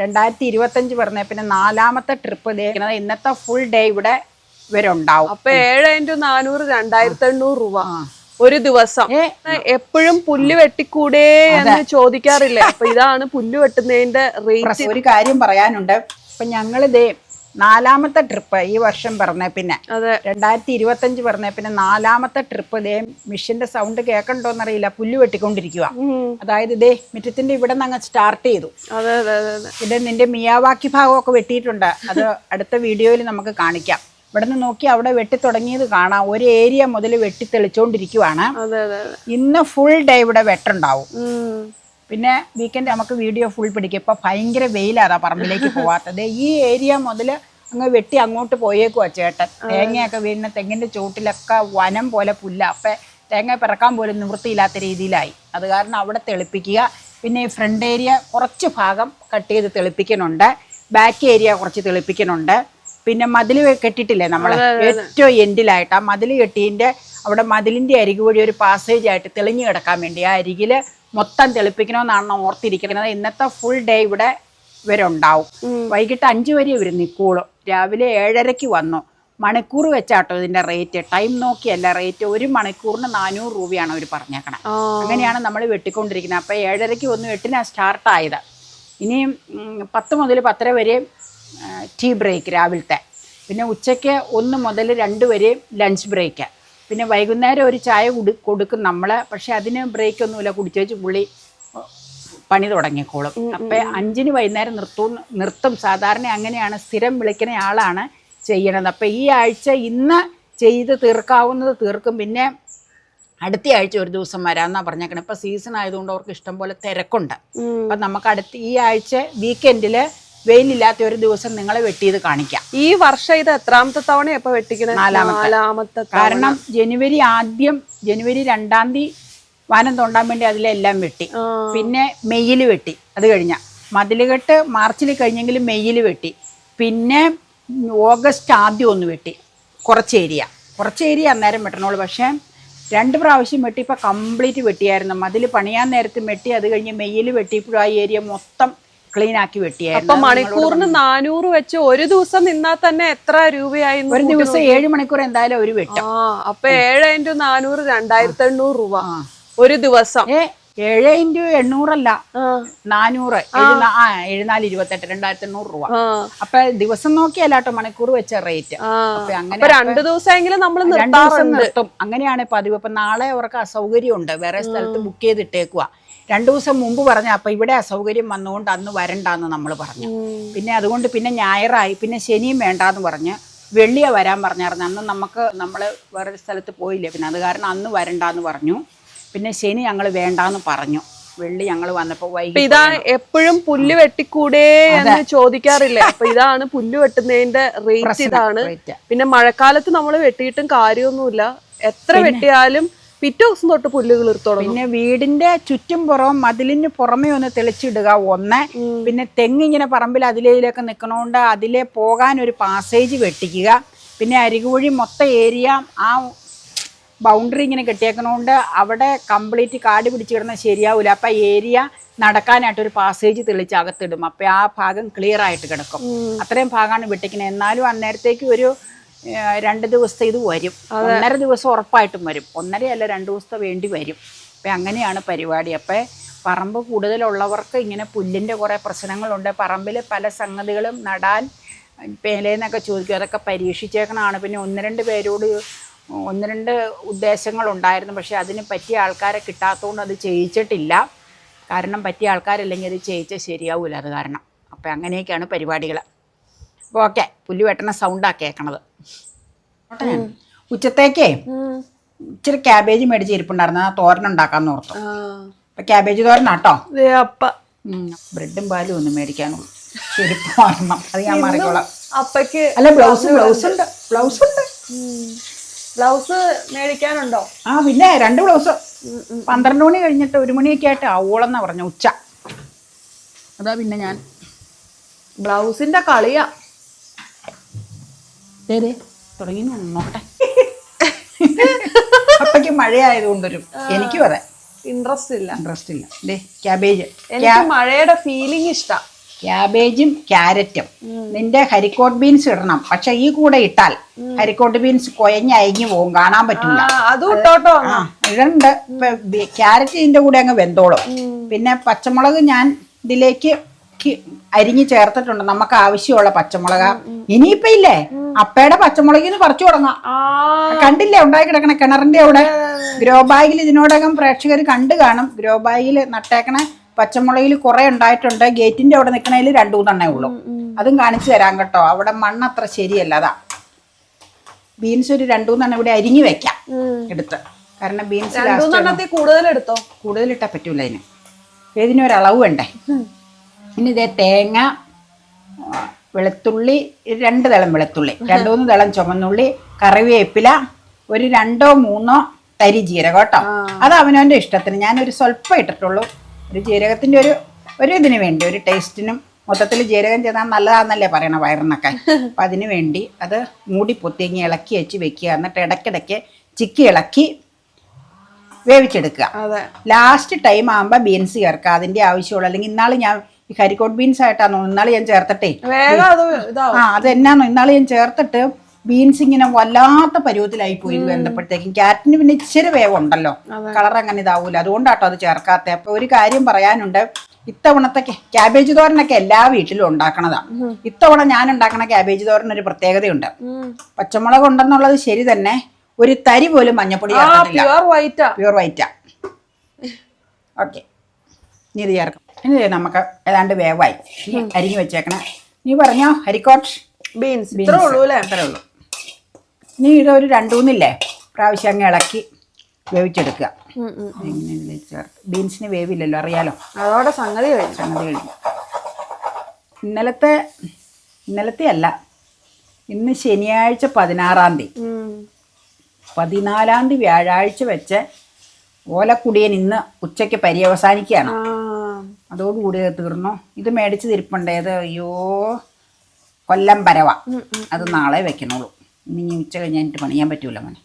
രണ്ടായിരത്തി ഇരുപത്തഞ്ച് പറഞ്ഞ പിന്നെ നാലാമത്തെ ട്രിപ്പ് ഇതേക്കുന്നത് ഇന്നത്തെ ഫുൾ ഡേ ഇവിടെ ഇവരുണ്ടാവും. അപ്പൊ ഏഴ് ഇന്റു നാനൂറ് രണ്ടായിരത്തി എണ്ണൂറ് രൂപ ഒരു ദിവസം. എപ്പോഴും പുല്ല് വെട്ടിക്കൂടേ എന്ന് ചോദിക്കാറില്ലേ? അപ്പൊ ഇതാണ് പുല്ല് വെട്ടുന്നതിന്റെ റേറ്റ് ഒരു കാര്യം പറയാനുണ്ട്. ഇപ്പൊ ഞങ്ങളിതേ നാലാമത്തെ ട്രിപ്പ് ഈ വർഷം പറഞ്ഞ പിന്നെ രണ്ടായിരത്തി ഇരുപത്തഞ്ച് പറഞ്ഞ പിന്നെ നാലാമത്തെ ട്രിപ്പ് ഇതേ മിഷിന്റെ സൗണ്ട് കേൾക്കണ്ടോന്നറിയില്ല. പുല്ല് വെട്ടിക്കൊണ്ടിരിക്കുക. അതായത് ഇതേ മിറ്റത്തിന്റെ ഇവിടെ നിന്ന് അങ്ങ് സ്റ്റാർട്ട് ചെയ്തു ഇത് നിന്റെ മിയാവാക്കി ഭാഗമൊക്കെ വെട്ടിയിട്ടുണ്ട്. അത് അടുത്ത വീഡിയോയിൽ നമുക്ക് കാണിക്കാം. ഇവിടെ നിന്ന് നോക്കി അവിടെ വെട്ടി തുടങ്ങിയത് കാണാം. ഒരു ഏരിയ മുതൽ വെട്ടി തെളിച്ചോണ്ടിരിക്കുവാണ്. ഇന്ന് ഫുൾ ഡേ ഇവിടെ വെട്ടുണ്ടാവും. പിന്നെ വീക്കെൻഡ് നമുക്ക് വീഡിയോ ഫുൾ പിടിക്കും. ഇപ്പം ഭയങ്കര വെയിലാതാ പറമ്പിലേക്ക് പോവാത്തത്. ഈ ഏരിയ മുതൽ അങ്ങ് വെട്ടി അങ്ങോട്ട് പോയേക്കുവാ ചേട്ടൻ. തേങ്ങയൊക്കെ വീഴുന്ന തെങ്ങിന്റെ ചുവട്ടിലൊക്കെ വനം പോലെ പുല്ല. അപ്പം തേങ്ങ പിറക്കാൻ പോലും നിവൃത്തിയില്ലാത്ത രീതിയിലായി. അത് കാരണം അവിടെ തെളിപ്പിക്കുക. പിന്നെ ഈ ഫ്രണ്ട് ഏരിയ കുറച്ച് ഭാഗം കട്ട് ചെയ്ത് തെളിപ്പിക്കുന്നുണ്ട്. ബാക്ക് ഏരിയ കുറച്ച് തെളിപ്പിക്കുന്നുണ്ട്. പിന്നെ മതിൽ കെട്ടിട്ടില്ലേ നമ്മൾ ഏറ്റവും എൻഡിലായിട്ട് ആ മതിൽ കെട്ടിയതിന്റെ അവിടെ മതിലിന്റെ അരികു വഴി ഒരു പാസേജ് ആയിട്ട് തെളിഞ്ഞു കിടക്കാൻ വേണ്ടി ആ അരികിൽ മൊത്തം തെളിപ്പിക്കണമെന്നാണ് ഓർത്തിരിക്കുന്നത്. ഇന്നത്തെ ഫുൾ ഡേ ഇവിടെ ഇവരുണ്ടാവും. വൈകിട്ട് അഞ്ച് വരെ ഇവർ നിൽക്കുള്ളൂ. രാവിലെ ഏഴരയ്ക്ക് വന്നു. മണിക്കൂർ വെച്ചാട്ടോ ഇതിന്റെ റേറ്റ് ടൈം നോക്കിയല്ല റേറ്റ് ഒരു മണിക്കൂറിന് നാനൂറ് രൂപയാണ് അവർ പറഞ്ഞേക്കണേ. അങ്ങനെയാണ് നമ്മൾ വെട്ടിക്കൊണ്ടിരിക്കുന്നത്. അപ്പോൾ ഏഴരയ്ക്ക് വന്നു എട്ടിനാണ് സ്റ്റാർട്ടായത് ആയത്. ഇനിയും പത്ത് മുതൽ പത്തര വരെ ടീ ബ്രേക്ക് രാവിലത്തെ. പിന്നെ ഉച്ചയ്ക്ക് ഒന്ന് മുതൽ രണ്ട് വരെ ലഞ്ച് ബ്രേക്ക് പിന്നെ വൈകുന്നേരം ഒരു ചായ കുടി കൊടുക്കും നമ്മൾ പക്ഷെ അതിന് ബ്രേക്ക് ഒന്നുമില്ല. കുടിച്ചു വെച്ച് പുള്ളി പണി തുടങ്ങിക്കോളും. അപ്പം അഞ്ചിന് വൈകുന്നേരം നിർത്തും നിർത്തും. സാധാരണ അങ്ങനെയാണ് സ്ഥിരം വിളിക്കുന്ന ആളാണ് ചെയ്യണത്. അപ്പം ഈ ആഴ്ച ഇന്ന് ചെയ്ത് തീർക്കാവുന്നത് തീർക്കും. പിന്നെ അടുത്ത ആഴ്ച ഒരു ദിവസം വരാമെന്നാണ് പറഞ്ഞേക്കണേ. ഇപ്പം സീസൺ ആയതുകൊണ്ട് അവർക്ക് ഇഷ്ടം പോലെ തിരക്കുണ്ട്. അപ്പം നമുക്ക് അടുത്ത ഈ ആഴ്ച വീക്കെൻഡിൽ വെയിലില്ലാത്ത ഒരു ദിവസം നിങ്ങളെ വെട്ടിയത് കാണിക്കാം. ഈ വർഷം ഇത് എത്രാമത്തെ തവണ എപ്പോ വെട്ടിക്കണേ? നാലാമത്തെ. നാലാമത്തെ കാരണം ജനുവരി ആദ്യം ജനുവരി രണ്ടാം തീയതി വാനം തോണ്ടാൻ വേണ്ടി അതിലെല്ലാം വെട്ടി. പിന്നെ മെയ്യിൽ വെട്ടി അത് കഴിഞ്ഞ. മതിലുകെട്ട് മാർച്ചിൽ കഴിഞ്ഞെങ്കിൽ മെയ്യിൽ വെട്ടി. പിന്നെ ഓഗസ്റ്റ് ആദ്യം ഒന്ന് വെട്ടി. കുറച്ച് ഏരിയ. കുറച്ച് ഏരിയ അന്നേരം വെട്ടണുള്ളൂ. പക്ഷേ രണ്ട് പ്രാവശ്യം വെട്ടി ഇപ്പോൾ കംപ്ലീറ്റ് വെട്ടിയായിരുന്നു. മതിൽ പണിയാൻ നേരത്ത് വെട്ടി അത് കഴിഞ്ഞ് മെയ്യിൽ വെട്ടിയപ്പോഴും ആ ഏരിയ മൊത്തം ക്ലീൻ ആക്കി വെട്ടിയായിരുന്നു. അപ്പൊ മണിക്കൂറിന് നാനൂറ് വെച്ച് ഒരു ദിവസം നിന്നാൽ തന്നെ എത്ര രൂപയായി ഒരു ദിവസം ഏഴ് മണിക്കൂർ എന്തായാലും ഒരു വെട്ടം. ആ അപ്പൊ ഏഴ് ഇന്റു നാനൂറ് രണ്ടായിരത്തി എണ്ണൂറ് രൂപ ഒരു ദിവസം. ഏ ഏഴ് ഇന്റു എണ്ണൂറല്ല. നാനൂറ്. ആ. എഴുന്നാൽ ഇരുപത്തെട്ട് രണ്ടായിരത്തി എണ്ണൂറ് രൂപ. അപ്പൊ ദിവസം നോക്കിയല്ല കേട്ടോ മണിക്കൂർ വെച്ച റേറ്റ്. അപ്പൊ അങ്ങനെ രണ്ടു ദിവസമെങ്കിലും നമ്മൾ രണ്ടു ദിവസം നിർത്തും. അങ്ങനെയാണ് പതിവ്. അപ്പൊ നാളെ അവർക്ക് അസൗകര്യം ഉണ്ട് വേറെ സ്ഥലത്ത് ബുക്ക് ചെയ്തിട്ടേക്കുക രണ്ടു ദിവസം മുമ്പ് പറഞ്ഞ അപ്പൊ ഇവിടെ അസൗകര്യം വന്നുകൊണ്ട് അന്ന് വരണ്ടാന്ന് നമ്മൾ പറഞ്ഞു. പിന്നെ അതുകൊണ്ട് പിന്നെ ഞായറായി പിന്നെ ശനിയും വേണ്ടാന്ന് പറഞ്ഞ് വെള്ളിയ വരാൻ പറഞ്ഞായിരുന്നു. അന്ന് നമുക്ക് നമ്മൾ വേറൊരു സ്ഥലത്ത് പോയില്ലേ പിന്നെ അത് കാരണം അന്ന് വരണ്ടാന്ന് പറഞ്ഞു. പിന്നെ ശനി ഞങ്ങൾ വേണ്ടാന്ന് പറഞ്ഞു. വെള്ളി ഞങ്ങൾ വന്നപ്പോൾ വൈകി വൈകിട്ട് ഇതാ എപ്പോഴും പുല്ല് വെട്ടിക്കൂടേ എന്ന് ചോദിക്കാറില്ല? അപ്പൊ ഇതാണ് പുല്ല് വെട്ടുന്നതിന്റെ റേറ്റ് ഇതാണ്. പിന്നെ മഴക്കാലത്ത് നമ്മൾ വെട്ടിയിട്ടും കാര്യമൊന്നുമില്ല. എത്ര വെട്ടിയാലും പിറ്റേ ദിവസം തൊട്ട് പുല്ല് കിളിർത്തോളും പിന്നെ വീടിന്റെ ചുറ്റും പുറവും മതിലിന് പുറമേ ഒന്ന് തെളിച്ചിടുക. ഒന്ന് പിന്നെ തെങ്ങിങ്ങനെ പറമ്പിൽ അതിലേക്ക് നിൽക്കണോണ്ട് അതിലെ പോകാൻ ഒരു പാസേജ് വെട്ടിക്കുക. പിന്നെ അരികുവഴി മൊത്തം ഏരിയ ആ ബൗണ്ടറി ഇങ്ങനെ കെട്ടിയേക്കണോണ്ട് അവിടെ കംപ്ലീറ്റ് കാട് പിടിച്ച് കിടന്നാൽ ശരിയാവില്ല അപ്പം ഏരിയ നടക്കാനായിട്ട് ഒരു പാസേജ് തെളിച്ച് അകത്തിടും. അപ്പം ആ ഭാഗം ക്ലിയർ ആയിട്ട് കിടക്കും. അത്രയും ഭാഗമാണ് വെട്ടിക്കുന്നത് എന്നാലും അന്നേരത്തേക്ക് ഒരു രണ്ട് ദിവസത്തെ ഇത് വരും. ഒന്നര ദിവസം ഉറപ്പായിട്ടും വരും. ഒന്നരയല്ല രണ്ട് ദിവസത്തെ വേണ്ടി വരും. അപ്പം അങ്ങനെയാണ് പരിപാടി. അപ്പം പറമ്പ് കൂടുതലുള്ളവർക്ക് ഇങ്ങനെ പുല്ലിന്റെ കുറേ പ്രശ്നങ്ങളുണ്ട്. പറമ്പിൽ പല സംഗതികളും നടാൻ പേലേന്നൊക്കെ ചോദിക്കും. അതൊക്കെ പരീക്ഷിച്ചേക്കണതാണ് പിന്നെ ഒന്ന് രണ്ട് പേരോട് ഒന്ന് രണ്ട് ഉദ്ദേശങ്ങളുണ്ടായിരുന്നു. പക്ഷേ അതിന് പറ്റിയ ആൾക്കാരെ കിട്ടാത്തതുകൊണ്ട് അത് ചെയ്യിച്ചിട്ടില്ല. കാരണം പറ്റിയ ആൾക്കാരല്ലെങ്കിൽ അത് ചെയ്യിച്ചാൽ ശരിയാവില്ല അത് കാരണം. അപ്പം അങ്ങനെയൊക്കെയാണ് പരിപാടികൾ അപ്പോൾ ഓക്കെ പുല്ല് വെട്ടണ സൗണ്ടാണ് കേൾക്കണത് ഉച്ചത്തേക്കേ ഇച്ചിരി ക്യാബേജ് മേടിച്ച് ഇരിപ്പുണ്ടായിരുന്നു. ആ തോരൻ ഉണ്ടാക്കാന്ന് ഓർത്തു. അപ്പൊ ക്യാബേജ് തോരനാട്ടോ ദേ അപ്പ. ബ്രെഡും പാലും ഒന്നും മേടിക്കാനുള്ളൂ ചെരുപ്പ് മാറണം. അത് ഞാൻ മാറിക്കോളാം. അപ്പക്ക് അല്ല ബ്ലൗസ് ബ്ലൗസ് ഉണ്ട്. ബ്ലൗസ് ഉണ്ട്. ബ്ലൗസ് മേടിക്കാനുണ്ടോ? ആ പിന്നെ രണ്ട് ബ്ലൗസ് പന്ത്രണ്ട് മണി കഴിഞ്ഞിട്ട് ഒരു മണിയൊക്കെ ആയിട്ട് ആവോളെന്നാ പറഞ്ഞ ഉച്ച. അതാ പിന്നെ ഞാൻ. ബ്ലൗസിന്റെ കളിയാ. ദേ തുടങ്ങി നോക്കട്ടെ. അപ്പയ്ക്ക് മഴയായതുകൊണ്ടൊരു എനിക്ക് പറയാം ഇൻട്രസ്റ്റ് ഇല്ല. ഇൻട്രസ്റ്റ് ഇല്ല. ദേ ക്യാബേജ് എനിക്ക് മഴയുടെ ഫീലിംഗ് ഇഷ്ടാ. ക്യാബേജും ക്യാരറ്റും നിന്റെ ഹരിക്കോട്ട് ബീൻസ് ഇടണം. പക്ഷെ ഈ കൂടെ ഇട്ടാൽ ഹരിക്കോട്ട് ബീൻസ് കൊയഞ്ഞ് അയഞ്ഞു പോകും. കാണാൻ പറ്റില്ല ആ ഇടണ്ട്. ക്യാരറ്റ് ഇതിന്റെ കൂടെ അങ്ങ് വെന്തോളും. പിന്നെ പച്ചമുളക് ഞാൻ ഇതിലേക്ക് കി- അരിഞ്ഞ് ചേർത്തിട്ടുണ്ട്. നമുക്ക് ആവശ്യമുള്ള പച്ചമുളക. ഇനിയിപ്പൊ ഇല്ലേ? അപ്പയുടെ പച്ചമുളകിന്ന് പറിച്ചു തുടങ്ങാം. കണ്ടില്ലേ? ഉണ്ടായി കിടക്കണ കിണറിന്റെ അവിടെ. ഗ്രോ ബാഗിൽ ഇതിനോടകം പ്രേക്ഷകർ കണ്ടു കാണും. ഗ്രോ ബാഗിൽ നട്ടേക്കണ പച്ചമുളകിൽ കുറെ ഉണ്ടായിട്ടുണ്ട്. ഗേറ്റിന്റെ അവിടെ നിൽക്കണതിൽ രണ്ടു മൂന്നെണ്ണേ ഉള്ളൂ. അതും കാണിച്ചു തരാം കേട്ടോ. അവിടെ മണ്ണ് അത്ര ശരിയല്ല. അതാ. ബീൻസ് ഒരു രണ്ടു മൂന്നെണ്ണം ഇവിടെ അരിഞ്ഞു വെക്കാം. എടുത്ത്. കാരണം ബീൻസ് കൂടുതൽ എടുത്തോ? കൂടുതൽ കൂടുതലിട്ടാ പറ്റൂല അതിന്. ഏതിനൊരളവ് വേണ്ടേ? ഇനി ഇതേ തേങ്ങ വെളുത്തുള്ളി രണ്ട് തളം വെളുത്തുള്ളി രണ്ടു മൂന്ന് തളം ചുമന്നുള്ളി കറിവേപ്പില ഒരു രണ്ടോ മൂന്നോ തരി ജീരകം കേട്ടോ. അത് അവനവന്റെ ഇഷ്ടത്തിന്. ഞാനൊരു സ്വല്പം ഇട്ടിട്ടുള്ളൂ. ഒരു ജീരകത്തിന്റെ ഒരു ഒരു ഇതിന് വേണ്ടി ഒരു ടേസ്റ്റിനും മൊത്തത്തിൽ ജീരകം ചെയ്താൽ നല്ലതാണെന്നല്ലേ പറയണ വയറിനൊക്കെ. അപ്പം അതിന് വേണ്ടി അത് മൂടി പൊത്തിങ്ങി ഇളക്കി വെച്ച് വെക്കുക. എന്നിട്ട് ഇടയ്ക്കിടയ്ക്ക് ചിക്കി ഇളക്കി വേവിച്ചെടുക്കുക. ലാസ്റ്റ് ടൈം ആകുമ്പോൾ ബീൻസ് ചേർക്കുക. അതിന്റെ ആവശ്യമുള്ളൂ. അല്ലെങ്കിൽ ഇന്നാൾ ഞാൻ ഈ കരിക്കോട്ട് ബീൻസ് ആയിട്ടാണോ ഇന്നാൾ ഞാൻ ചേർത്തിട്ടേ. ആ അത് എന്നാന്നോ ഇന്നാൾ ഞാൻ ചേർത്തിട്ട് ബീൻസ് ഇങ്ങനെ വല്ലാത്ത പരുവത്തിലായി പോയി ബന്ധപ്പോഴത്തേക്കും ക്യാരറ്റിന് പിന്നെ ഇച്ചിരി വേവുണ്ടല്ലോ. കളർ അങ്ങനെ ഇതാവൂല. അതുകൊണ്ടാട്ടോ അത് ചേർക്കാത്ത. അപ്പൊ ഒരു കാര്യം പറയാനുണ്ട്. ഇത്തവണത്തെ ക്യാബേജ് തോരനൊക്കെ എല്ലാ വീട്ടിലും ഉണ്ടാക്കണതാ. ഇത്തവണ ഞാൻ ഉണ്ടാക്കണ ക്യാബേജ് തോരൻ ഒരു പ്രത്യേകതയുണ്ട്. പച്ചമുളക് ഉണ്ടെന്നുള്ളത് ശരി തന്നെ. ഒരു തരി പോലും മഞ്ഞപ്പൊടി ആ ചേർത്തിട്ടില്ല പ്യുവർ വൈറ്റാ ഓക്കെ നീതി ഇത് ചേർക്കാം. ഇനി നമുക്ക് ഏതാണ്ട് വേവായി. അരിഞ്ഞ് വെച്ചേക്കണേ. നീ പറഞ്ഞോ ഹരിക്കോട്ട് ബീൻസ്. ഇത്രേ ഉള്ളൂ അല്ലേ? അത്രേ ഉള്ളൂ. നീ ഇത് ഒരു രണ്ടൂന്നില്ലേ പ്രാവശ്യം അങ്ങ് ഇളക്കി വേവിച്ചെടുക്കുക. ചേർത്ത്? ബീൻസിന് വേവില്ലല്ലോ അറിയാലോ? അതോടെ സംഗതി കഴിഞ്ഞു. സംഗതി കഴിഞ്ഞു. ഇന്നലത്തെ ഇന്നലത്തെ അല്ല ഇന്ന് ശനിയാഴ്ച പതിനാറാം തീയതി. പതിനാലാം തീയതി വ്യാഴാഴ്ച വെച്ച് ഓലക്കുടിയൻ ഇന്ന് ഉച്ചയ്ക്ക് പര്യവസാനിക്കുകയാണ്. അതോടുകൂടി കൂടി തീർന്നു? ഇത് മേടിച്ച് തിരിപ്പുണ്ടേത് അയ്യോ കൊല്ലം പരവ. അത് നാളെ വെക്കണുള്ളൂ ഇനി ഇനി ഉച്ച കഴിഞ്ഞിട്ട് പണിയാൻ പറ്റൂല മോനെ.